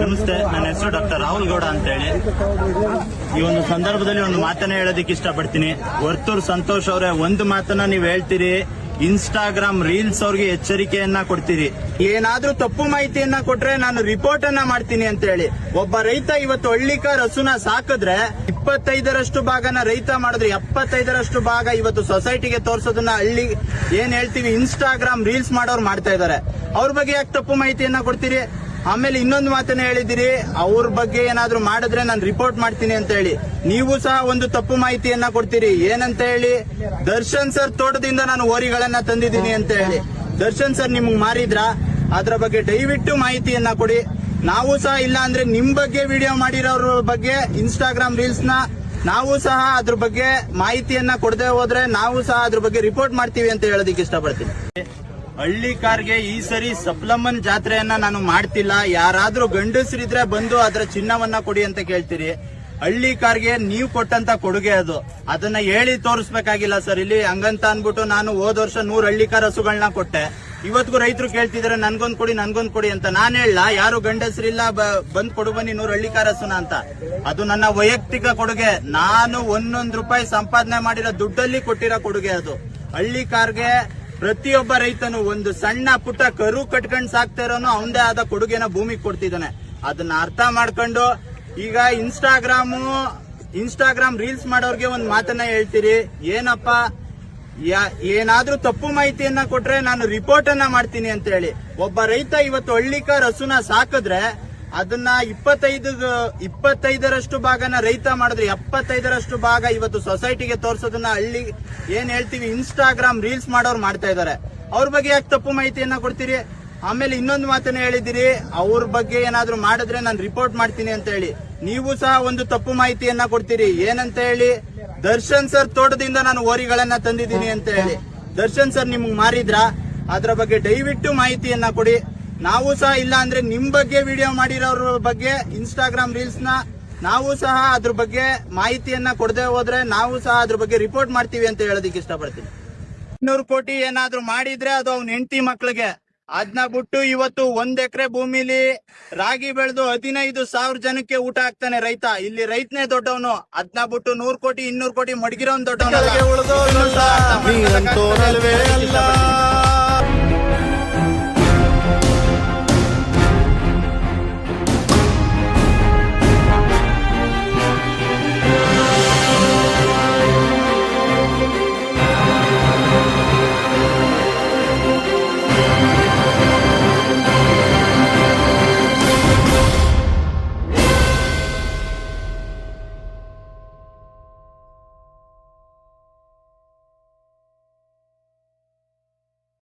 ನಮಸ್ತೆ, ನನ್ನ ಹೆಸರು ಡಾಕ್ಟರ್ ರಾಹುಲ್ ಗೌಡ ಅಂತ ಹೇಳಿ ಈ ಒಂದು ಸಂದರ್ಭದಲ್ಲಿ ಒಂದು ಮಾತನ್ನ ಹೇಳೋದಕ್ಕೆ ಇಷ್ಟಪಡ್ತೀನಿ. ವರ್ತೂರ್ ಸಂತೋಷ್ ಅವರೇ, ಒಂದು ಮಾತನ್ನ ನೀವು ಹೇಳ್ತೀರಿ ಇನ್ಸ್ಟಾಗ್ರಾಮ್ ರೀಲ್ಸ್ ಅವ್ರಿಗೆ ಎಚ್ಚರಿಕೆಯನ್ನ ಕೊಡ್ತೀರಿ. ಏನಾದ್ರೂ ತಪ್ಪು ಮಾಹಿತಿಯನ್ನ ಕೊಟ್ರೆ ನಾನು ರಿಪೋರ್ಟ್ ಅನ್ನ ಮಾಡ್ತೀನಿ ಅಂತ ಹೇಳಿ ಒಬ್ಬ ರೈತ ಇವತ್ತು ಹಳ್ಳಿಕ ರಸುನ ಸಾಕಿದ್ರೆ ಇಪ್ಪತ್ತೈದರಷ್ಟು ಭಾಗನ ರೈತ ಮಾಡಿದ್ರೆ ಎಪ್ಪತ್ತೈದರಷ್ಟು ಭಾಗ ಇವತ್ತು ಸೊಸೈಟಿಗೆ ತೋರ್ಸೋದನ್ನ ಹಳ್ಳಿ ಏನ್ ಹೇಳ್ತೀವಿ ಇನ್ಸ್ಟಾಗ್ರಾಮ್ ರೀಲ್ಸ್ ಮಾಡೋರು ಮಾಡ್ತಾ ಇದ್ದಾರೆ. ಅವ್ರ ಬಗ್ಗೆ ಯಾಕೆ ತಪ್ಪು ಮಾಹಿತಿಯನ್ನ ಕೊಡ್ತೀರಿ? ಆಮೇಲೆ ಇನ್ನೊಂದು ಮಾತನ್ನ ಹೇಳಿದಿರಿ, ಅವ್ರ ಬಗ್ಗೆ ಏನಾದ್ರು ಮಾಡಿದ್ರೆ ನಾನು ರಿಪೋರ್ಟ್ ಮಾಡ್ತೀನಿ ಅಂತ ಹೇಳಿ. ನೀವು ಸಹ ಒಂದು ತಪ್ಪು ಮಾಹಿತಿಯನ್ನ ಕೊಡ್ತೀರಿ. ಏನಂತ ಹೇಳಿ? ದರ್ಶನ್ ಸರ್ ತೋಟದಿಂದ ನಾನು ಓರಿಗಳನ್ನ ತಂದಿದ್ದೀನಿ ಅಂತ ಹೇಳಿ. ದರ್ಶನ್ ಸರ್ ನಿಮ್ಗೆ ಮಾರಿದ್ರ? ಅದ್ರ ಬಗ್ಗೆ ದಯವಿಟ್ಟು ಮಾಹಿತಿಯನ್ನ ಕೊಡಿ. ನಾವು ಸಹ ಇಲ್ಲ ಅಂದ್ರೆ ನಿಮ್ ಬಗ್ಗೆ ವಿಡಿಯೋ ಮಾಡಿರೋರ ಬಗ್ಗೆ ಇನ್ಸ್ಟಾಗ್ರಾಮ್ ರೀಲ್ಸ್ನ ನಾವು ಸಹ ಅದ್ರ ಬಗ್ಗೆ ಮಾಹಿತಿಯನ್ನ ಕೊಡದೆ ಹೋದ್ರೆ ನಾವು ಸಹ ಅದ್ರ ಬಗ್ಗೆ ರಿಪೋರ್ಟ್ ಮಾಡ್ತೀವಿ ಅಂತ ಹೇಳೋದಕ್ಕೆ ಇಷ್ಟಪಡ್ತೀನಿ. ಹಳ್ಳಿ ಕಾರ್ಗೆ ಈ ಸರಿ ಸಪ್ಲಮ್ಮನ್ ಜಾತ್ರೆಯನ್ನ ನಾನು ಮಾಡ್ತಿಲ್ಲ. ಯಾರಾದ್ರೂ ಗಂಡಸರಿದ್ರೆ ಬಂದು ಅದರ ಚಿನ್ನವನ್ನ ಕೊಡಿ ಅಂತ ಕೇಳ್ತೀರಿ. ಹಳ್ಳಿ ಕಾರ್ಗೆ ನೀವು ಕೊಟ್ಟಂತ ಕೊಡುಗೆ ಅದು. ಅದನ್ನ ಹೇಳಿ ತೋರಿಸ್ಬೇಕಾಗಿಲ್ಲ ಸರ್. ಇಲ್ಲಿ ಹಂಗಂತ ಅನ್ಬಿಟ್ಟು ನಾನು ಹೋದ ವರ್ಷ ನೂರ್ ಹಳ್ಳಿ ಕಾರ್ ಹಸುಗಳನ್ನ ಕೊಟ್ಟೆ. ಇವತ್ತಿಗೂ ರೈತರು ಕೇಳ್ತಿದ್ರೆ, ನನ್ಗೊಂದ್ ಕೊಡಿ ನನ್ಗೊಂದ್ ಕೊಡಿ ಅಂತ. ನಾನು ಹೇಳ ಯಾರು ಗಂಡಸರಿಲ್ಲ ಬಂದ್ ಕೊಡು ಬನ್ನಿ ನೂರ್ ಹಳ್ಳಿ ಕಾರ್ ಹಸುನ ಅಂತ. ಅದು ನನ್ನ ವೈಯಕ್ತಿಕ ಕೊಡುಗೆ. ನಾನು ಒಂದೊಂದ್ ರೂಪಾಯಿ ಸಂಪಾದನೆ ಮಾಡಿರೋ ದುಡ್ಡಲ್ಲಿ ಕೊಟ್ಟಿರೋ ಕೊಡುಗೆ ಅದು. ಹಳ್ಳಿ ಕಾರ್ಗೆ ಪ್ರತಿಯೊಬ್ಬ ರೈತನು ಒಂದು ಸಣ್ಣ ಪುಟ್ಟ ಕರು ಕಟ್ಕೊಂಡು ಸಾಕ್ತಾ ಇರೋನು ಅವಂದೇ ಆದ ಕೊಡುಗೆನ ಭೂಮಿಗೆ ಕೊಡ್ತಿದ್ದಾನೆ. ಅದನ್ನ ಅರ್ಥ ಮಾಡ್ಕೊಂಡು, ಈಗ ಇನ್ಸ್ಟಾಗ್ರಾಮು ಇನ್ಸ್ಟಾಗ್ರಾಮ್ ರೀಲ್ಸ್ ಮಾಡೋರ್ಗೆ ಒಂದ್ ಮಾತನ್ನ ಹೇಳ್ತೀರಿ. ಏನಪ್ಪ? ಏನಾದ್ರೂ ತಪ್ಪು ಮಾಹಿತಿಯನ್ನ ಕೊಟ್ರೆ ನಾನು ರಿಪೋರ್ಟ್ ಅನ್ನ ಮಾಡ್ತೀನಿ ಅಂತ ಹೇಳಿ. ಒಬ್ಬ ರೈತ ಇವತ್ತು ಹಳ್ಳಿಕ ರಸುನ ಸಾಕಿದ್ರೆ ಅದನ್ನ ಇಪ್ಪತ್ತೈದು ಇಪ್ಪತ್ತೈದರಷ್ಟು ಭಾಗನ ರೈತ ಮಾಡಿದ್ರೆ ಎಪ್ಪತ್ತೈದರಷ್ಟು ಭಾಗ ಇವತ್ತು ಸೊಸೈಟಿಗೆ ತೋರಿಸೋದನ್ನ ಹಳ್ಳಿ ಏನ್ ಹೇಳ್ತೀವಿ ಇನ್ಸ್ಟಾಗ್ರಾಮ್ ರೀಲ್ಸ್ ಮಾಡೋರು ಮಾಡ್ತಾ ಇದಾರೆ. ಅವ್ರ ಬಗ್ಗೆ ಯಾಕೆ ತಪ್ಪು ಮಾಹಿತಿಯನ್ನ ಕೊಡ್ತೀರಿ? ಆಮೇಲೆ ಇನ್ನೊಂದು ಮಾತನ್ನ ಹೇಳಿದಿರಿ, ಅವ್ರ ಬಗ್ಗೆ ಏನಾದ್ರೂ ಮಾಡಿದ್ರೆ ನಾನು ರಿಪೋರ್ಟ್ ಮಾಡ್ತೀನಿ ಅಂತ ಹೇಳಿ. ನೀವು ಸಹ ಒಂದು ತಪ್ಪು ಮಾಹಿತಿಯನ್ನ ಕೊಡ್ತೀರಿ. ಏನಂತ ಹೇಳಿ, ದರ್ಶನ್ ಸರ್ ತೋಟದಿಂದ ನಾನು ಓರಿಗಳನ್ನ ತಂದಿದ್ದೀನಿ ಅಂತ ಹೇಳಿ. ದರ್ಶನ್ ಸರ್ ನಿಮ್ಗೆ ಮಾರಿದ್ರ? ಅದ್ರ ಬಗ್ಗೆ ದಯವಿಟ್ಟು ಮಾಹಿತಿಯನ್ನ ಕೊಡಿ. ನಾವು ಸಹ ಇಲ್ಲ ಅಂದ್ರೆ ನಿಮ್ ಬಗ್ಗೆ ವಿಡಿಯೋ ಮಾಡಿರೋರ ಬಗ್ಗೆ ಇನ್ಸ್ಟಾಗ್ರಾಮ್ ರೀಲ್ಸ್ನ ನಾವು ಸಹ ಅದ್ರ ಬಗ್ಗೆ ಮಾಹಿತಿಯನ್ನ ಕೊಡದೆ ಹೋದ್ರೆ ನಾವು ಸಹ ಅದ್ರ ಬಗ್ಗೆ ರಿಪೋರ್ಟ್ ಮಾಡ್ತೀವಿ ಅಂತ ಹೇಳೋದಕ್ಕೆ ಇಷ್ಟಪಡ್ತೀನಿ. ಇನ್ನೂರು ಕೋಟಿ ಏನಾದ್ರು ಮಾಡಿದ್ರೆ ಅದು ಅವ್ನ ಹೆಂಡತಿ ಮಕ್ಳಿಗೆ. ಅದನ್ನ ಬಿಟ್ಟು ಇವತ್ತು ಒಂದ್ ಎಕರೆ ಭೂಮಿಲಿ ರಾಗಿ ಬೆಳೆದು ಹದಿನೈದು ಸಾವಿರ ಜನಕ್ಕೆ ಊಟ ಹಾಕ್ತಾನೆ ರೈತ. ಇಲ್ಲಿ ರೈತನೇ ದೊಡ್ಡವನು. ಅದನ್ನ ಬಿಟ್ಟು ನೂರ್ ಕೋಟಿ, ಇನ್ನೂರ್ ಕೋಟಿ ಮಡಗಿರೋನ್ ದೊಡ್ಡವನು